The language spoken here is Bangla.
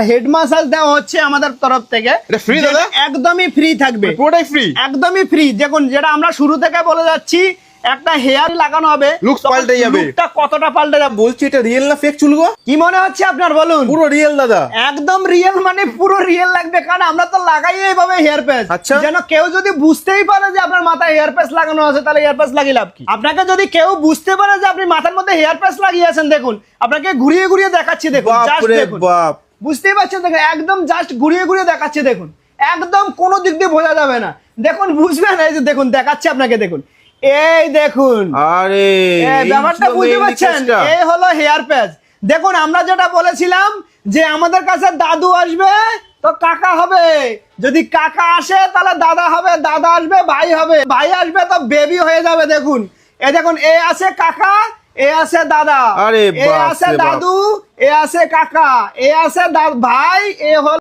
হেড মাসাজ দেওয়া হচ্ছে আমাদের তরফ থেকে। এটা free দাদা? একদমই ফ্রি থাকবে। পুরোটাই ফ্রি একদমই ফ্রি দেখুন যেটা আমরা শুরু থেকে বলে যাচ্ছি একটা হেয়ার লাগানো হবে। পাল্টে যাবে। কতটা পাল্টে যাবে বলছি এটা রিয়েল না ফেক চুল গো কি মনে হচ্ছে আপনার বলুন? পুরো রিয়েল দাদা। একদম রিয়েল মানে পুরো রিয়েল লাগবে কারণ আমরা তো লাগাই এইভাবে হেয়ার প্যাচ আচ্ছা। যেন কেউ যদি বুঝতেই পারে যে আপনার মাথায় হেয়ার প্যাচ লাগানো আছে তাহলে হেয়ার প্যাচ লাগিয়ে লাভ কি? আপনাকে যদি কেউ বুঝতে পারে যে আপনি মাথার মধ্যে হেয়ার প্যাচ লাগিয়েছেন দেখুন। আপনাকে ঘুরিয়ে ঘুরিয়ে দেখাচ্ছি দেখুন। বাপ। বুঝতেই পারছেন? দেখুন একদম জাস্ট ঘুরিয়ে ঘুরিয়ে দেখাচ্ছে দেখুন। একদম কোনো দিক দিয়ে বোঝা যাবে না। দেখুন বুঝবেন এই যে দেখুন দেখাচ্ছে আপনাকে দেখুন। এই দেখুন। আরে ব্যাপারটা বুঝতে পারছেন? এই হলো হেয়ার প্যাচ দেখুন আমরা যেটা বলেছিলাম যে আমাদের কাছে দাদু আসবে তো কাকা হবে। যদি কাকা আসে তাহলে দাদা হবে দাদা আসবে ভাই হবে। ভাই আসবে তো বেবি হয়ে যাবে দেখুন। এ দেখুন এ আছে কাকা এ আছে দাদা। আরে এ আছে দাদু এ আছে কাকা এ আছে ভাই এ হল